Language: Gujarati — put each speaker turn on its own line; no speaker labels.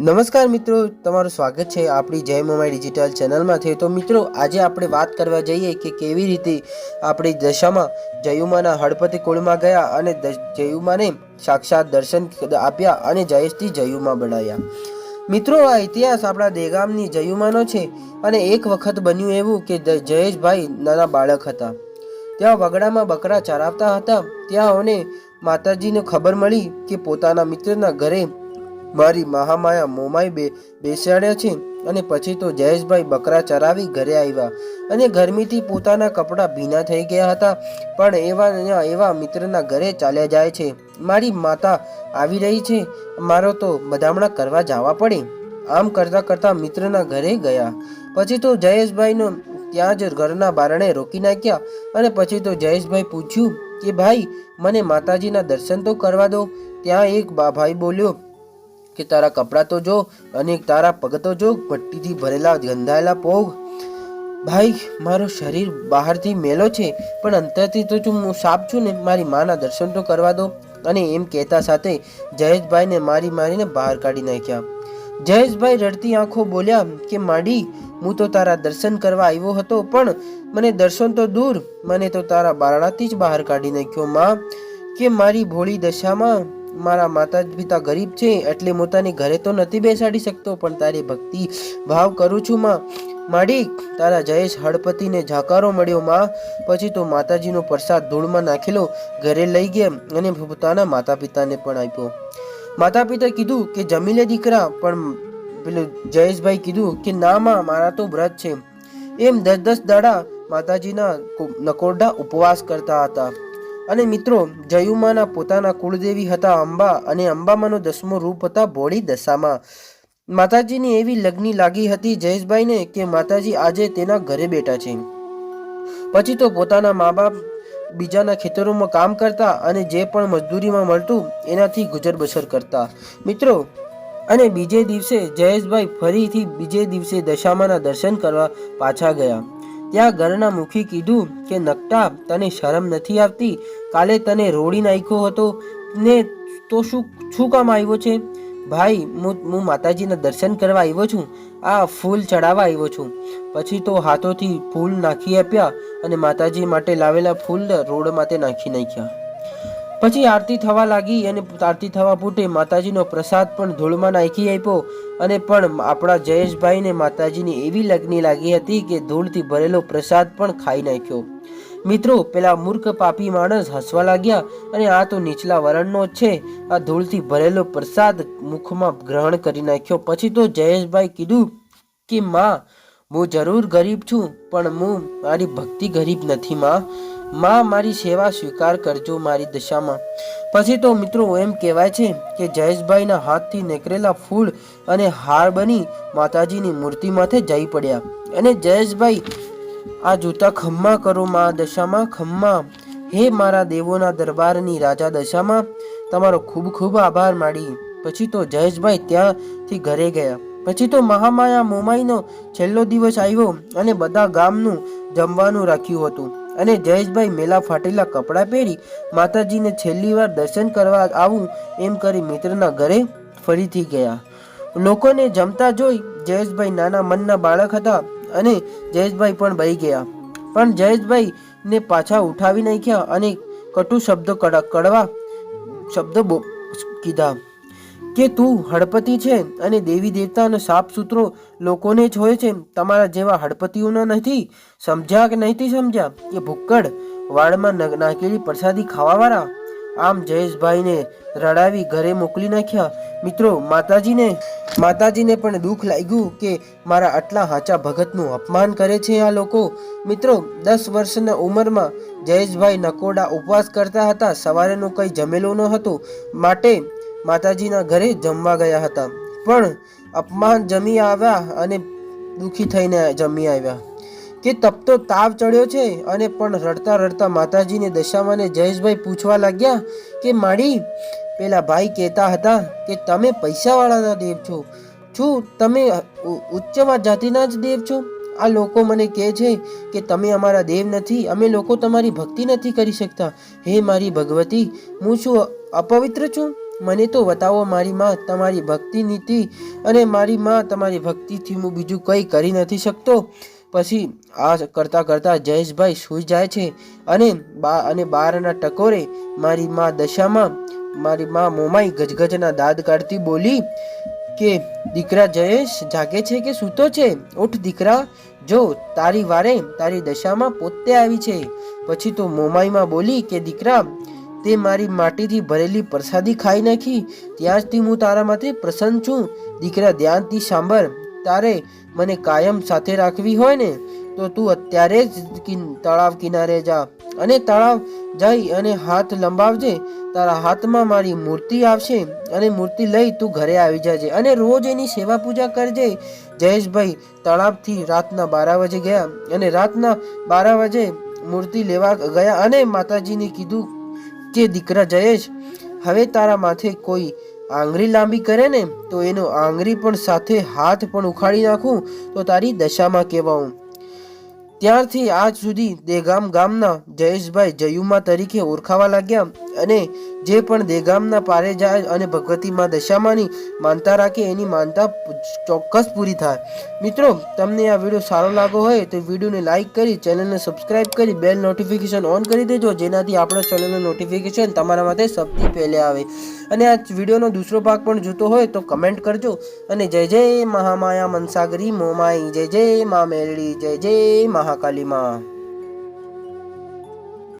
નમસ્કાર મિત્રો, તમારું સ્વાગત છે આપણી જય મોમાઈ ડિજિટલ ચેનલમાંથી. તો મિત્રો, આજે આપણે વાત કરવા જઈએ કે કેવી રીતે આપણી દશામાં જયુમાના હળપતિ કુળમાં ગયા અને જયુમાને સાક્ષાત દર્શન આપ્યા અને જયેશથી જયુમા બનાવ્યા. મિત્રો, આ ઇતિહાસ આપણા દેગામની જયુમાનો છે અને એક વખત બન્યું એવું કે જયેશભાઈ નાના બાળક હતા. ત્યાં વગડામાં બકરા ચરાવતા હતા. ત્યાં અને માતાજીને ખબર મળી કે પોતાના મિત્રના ઘરે મારી મહામાયા મોમાઈ બે બેસાડ્યા છે અને પછી તો જયેશભાઈ બકરા ચરાવી ઘરે આવ્યા અને ગરમીથી પોતાના કપડાં ભીના થઈ ગયા હતા. પણ એવા એવા મિત્રના ઘરે ચાલ્યા જાય છે. મારી માતા આવી રહી છે. મારો તો બધામણા કરવા જવા પડે. આમ કરતાં કરતાં મિત્રના ઘરે ગયા. પછી તો જયેશભાઈનો ત્યાં જ ઘરના બારણે રોકી નાખ્યા અને પછી તો જયેશભાઈ પૂછ્યું કે ભાઈ, મને માતાજીના દર્શન તો કરવા દો. ત્યાં એક ભાઈ બોલ્યો કે તારા કપડાં તો જો અને તારા પગ તો જો ભટ્ટીથી ભરેલા, ગંધાયેલા પોગ. ભાઈ, મારું શરીર બહારથી મેલો છે, પણ અંતરથી તો જો હું સાપ છું ને, મારી માના દર્શન તો કરવા દો. અને એમ કહેતા સાથે જયેશભાઈને મારી મારીને બહાર કાઢી નાખ્યા. જયેશભાઈ રડતી આંખો બોલ્યા કે, માડી, હું તો તારા દર્શન કરવા આવ્યો હતો, પણ મને દર્શન તો દૂર. મને તો તારા બારણાથી જ બહાર કાઢી નાખ્યો, માં. કે મારી ભોળી દશામાં મારા માતા પિતા ગરીબ છે, એટલે પોતાની ઘરે તો નથી બેસાડી શકતો, પણ તારી ભક્તિ ભાવ કરું છું, માં. માડી તારા જયેશ હળપતિને ઝાકારો મળ્યો, માં. પછી તો માતાજીનો પ્રસાદ ધૂળમાં નાખેલો, ઘરે લઈ ગયા અને પોતાના માતા પિતાને પણ આપ્યો. માતા પિતા કીધું કે, જમી લે દીકરા, પણ પેલું જયેશભાઈ કીધું કે, ના, માં, મારા તો વ્રત છે. એમ દસ દસ દાડા માતાજીના નકોરડા ઉપવાસ કરતા હતા. અને મિત્રો, જયુમાના પોતાના કુળદેવી હતા અંબા અને અંબામાનો દસમો રૂપ હતા ભોળી દશામાં. માતાજીની એવી લગ્ની લાગી હતી જયેશભાઈને કે માતાજી આજે તેના ઘરે બેઠા છે. પછી તો પોતાના મા બાપ બીજાના ખેતરોમાં કામ કરતા અને જે પણ મજદૂરીમાં મળતું એનાથી ગુજર બસર કરતા. મિત્રો, અને બીજે દિવસે જયેશભાઈ ફરીથી બીજે દિવસે દશામાના દર્શન કરવા પાછા ગયા. ત્યાં ઘરના મુખી કીધું કે, નકટા, તને શરમ નથી આવતી? કાલે તને રોડી નાખ્યો હતો. ને તો શું શું કામ આવ્યો છે? ભાઈ, હું હું માતાજીના દર્શન કરવા આવ્યો છું. આ ફૂલ ચડાવવા આવ્યો છું. પછી તો હાથોથી ફૂલ નાખી આપ્યા અને માતાજી માટે લાવેલા ફૂલ રોડ માટે નાખી નાખ્યા. પછી આરતી થવા લાગી અને આરતી થવા પૂટે માતાજીનો પ્રસાદ પણ ધૂળમાં નાખી આપ્યો અને પણ આપણા જયેશભાઈને માતાજીની એવી લગ્નિ લાગી હતી કે ધૂળથી ભરેલો પ્રસાદ પણ ખાઈ નાખ્યો. મિત્રો, પેલા મૂર્ખ પાપી માણસ હસવા લાગ્યા અને આ તો નીચલા વરણનો છે. આ ધૂળથી ભરેલો પ્રસાદ મુખમાં ગ્રહણ કરી નાખ્યો. પછી તો જયેશભાઈ કીધું કે, માં, હું જરૂર ગરીબ છું, પણ હું મારી ભક્તિ ગરીબ નથી, માં. માં મારી સેવા સ્વીકાર કરજો મારી દશામાં. પછી તો મિત્રો એમ કહેવાય છે કે જયેશભાઈના હાથથી નીકળેલા ફૂલ અને હાર બની માતાજીની મૂર્તિ માથે જઈ પડ્યા. અને જયેશભાઈ, આ જૂતા ખમ્મા કરો મા દશામાં, ખમ્મા. હે મારા દેવોના દરબારની રાજા દશામાં, તમારો ખૂબ ખૂબ આભાર માડી. પછી તો જયેશભાઈ ત્યાંથી ઘરે ગયા. પછી તો મહામાયા મોમાઈનો છેલ્લો દિવસ આવ્યો અને બધા ગામનું જમવાનું રાખ્યું હતું. અને જયેશભાઈ મેલા ફાટેલા કપડાં પહેરી માતાજીને છેલ્લી વાર દર્શન કરવા આવું એમ કરી મિત્રના ઘરે ફરીથી ગયા. લોકોને જમતા જોઈ જયેશભાઈ નાના મનના બાળક હતા અને જયેશભાઈ પણ બહી ગયા. પણ જયેશભાઈ ને પાછા ઉઠાવી નાખ્યા અને કટુ શબ્દો કડક કડવા શબ્દો કીધા. કે તું હળપતિ છે અને દેવી દેવતાનો સાપ સૂત્રો લોકોને જ હોય છે. તમારા જેવા હડપતિઓના નથી, સમજ્યા કે નહીંથી સમજ્યા? કે ભૂક્કડ વાળમાં નાખેલી પ્રસાદી ખાવાવાળા? આમ જયેશભાઈને રડાવી ઘરે મોકલી નાખ્યા. મિત્રો, માતાજીને માતાજીને પણ દુઃખ લાગ્યું કે મારા આટલા હાચા ભગતનું અપમાન કરે છે આ લોકો. મિત્રો, દસ વર્ષના ઉંમરમાં જયેશભાઈ નકોડા ઉપવાસ કરતા હતા. સવારેનો કંઈ જમેલો ન હતો. માટે માતાજીના ઘરે જમવા ગયા હતા. પણ અપમાન જમી આવ્યા અને દુઃખી થઈને જમી આવ્યા. કે તપતો તાવ ચડ્યો છે અને પણ રડતા રડતા માતાજીને દશામાને જયેશભાઈ પૂછવા લાગ્યા કે, માડી, પેલા ભાઈ કહેતા હતા કે, તમે પૈસાવાળાના દેવ છો. શું તમે ઉચ્ચમાં જાતિના જ દેવ છો? આ લોકો મને કહે છે કે, તમે અમારા દેવ નથી. અમે લોકો તમારી ભક્તિ નથી કરી શકતા. હે મારી ભગવતી, હું શું અપવિત્ર છું? મને તો બતાવો મારી માં તમારી ભક્તિ નીતિ અને મારી માં તમારી ભક્તિથી હું બીજું કંઈ કરી નથી શકતો. પછી આ કરતાં કરતાં જયેશભાઈ સૂઈ જાય છે અને બા અને બારના ટકોરે મારી માં દશામાં મારી માં મોમાઈ ગજગજના દાદ કાઢતી બોલી કે, દીકરા જયેશ, જાગે છે કે સૂતો છે? ઉઠ દીકરા, જો તારી વારે તારી દશામાં પોતે આવી છે. પછી તો મોમાઈમાં બોલી કે, દીકરા તે મારી માટીથી ભરેલી પ્રસાદી ખાઈ નાખી. ત્યાંથી હું તારામાંથી પ્રસન્ન છું. દીકરા ધ્યાનથી સાંભળ. તારે મને કાયમ સાથે રાખવી હોય ને, તો તું અત્યારે જ તળાવ કિનારે જા અને તળાવ જઈ અને હાથ લંબાવજે. તારા હાથમાં મારી મૂર્તિ આવશે અને મૂર્તિ લઈ તું ઘરે આવી જજે અને રોજ એની સેવા પૂજા કરજે. જયેશભાઈ તળાવથી રાતના બારા વાગે ગયા અને રાતના બારા વાગે મૂર્તિ લેવા ગયા અને માતાજીને કીધું કે દીકરા જયેશ, હવે તારા માથે કોઈ આંગળી લાંબી કરે ને, તો એનો આંગળી પણ સાથે હાથ પણ ઉખાડી નાખું, તો તારી દશામાં કહેવાઉં. ત્યારથી આજ સુધી દેગામ ગામના જયેશભાઈ જયુમા તરીકે ઓળખાવા લાગ્યા. અને જે પણ દેગામના પારે જાય અને ભગવતીમાં દશામાની માનતા રાખે, એની માનતા ચોક્કસ પૂરી થાય. મિત્રો, તમને આ વીડિયો સારો લાગો હોય તો વિડીયોને લાઈક કરી, ચેનલને સબસ્ક્રાઇબ કરી, બેલ નોટિફિકેશન ઓન કરી દેજો, જેનાથી આપણા ચેનલનું નોટિફિકેશન તમારા માટે સૌથી પહેલે આવે. અને આ વિડીયોનો દૂસરો ભાગ પણ જોતો હોય તો કમેન્ટ કરજો. અને જય જય મહામાયા મનસાગરી, મોમાઈ, જય જય મા મેરડી, જય જય મહાકાલી માં.